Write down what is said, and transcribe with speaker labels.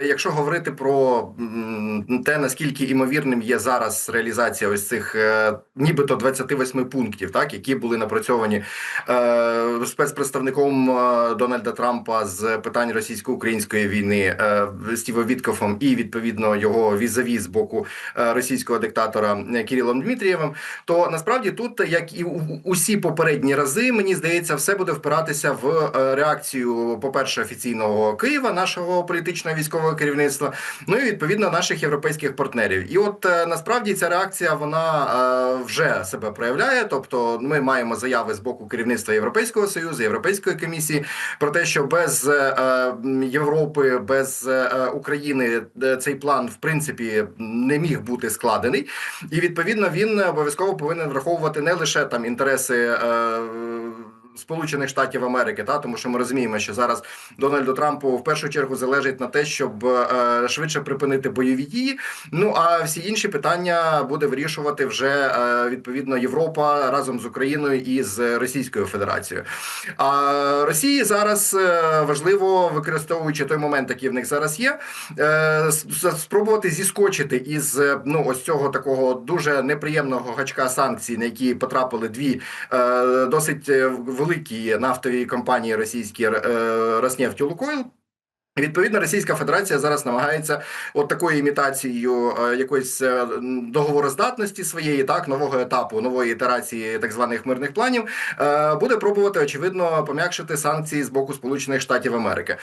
Speaker 1: Якщо говорити про те, наскільки імовірним є зараз реалізація ось цих е, нібито 28 пунктів, так які були напрацьовані е, спецпредставником е, Дональда Трампа з питань російсько-української війни е, Стівом Віткофом і відповідно його візаві з боку е, російського диктатора е, Кирилом Дмитрієвим, то насправді тут, як і усі попередні рази, мені здається, все буде впиратися в е, реакцію, по-перше, офіційного Києва, нашого політичного військового керівництва, ну і відповідно наших європейських партнерів. І от е, насправді ця реакція вона е, вже себе проявляє. Тобто, ми маємо заяви з боку керівництва Європейського союзу, Європейської комісії про те, що без е, Європи, без України цей план в принципі не міг бути складений, і відповідно він обов'язково повинен враховувати не лише там інтереси. Сполучених Штатів Америки, та тому що ми розуміємо, що зараз Дональду Трампу в першу чергу залежить на те, щоб е, швидше припинити бойові дії. Ну а всі інші питання буде вирішувати вже е, відповідно Європа разом з Україною і з Російською Федерацією. А Росії зараз е, важливо, використовуючи той момент, який в них зараз є, е, спробувати зіскочити із е, ну ось цього такого дуже неприємного гачка санкцій, на які потрапили дві е, досить е, великі нафтові компанії російські е, Роснефть і Лукойл. Відповідно, Російська Федерація зараз намагається от такою імітацією е, якоїсь е, договороздатності своєї, так нового етапу, нової ітерації так званих мирних планів, буде пробувати очевидно пом'якшити санкції з боку Сполучених Штатів Америки.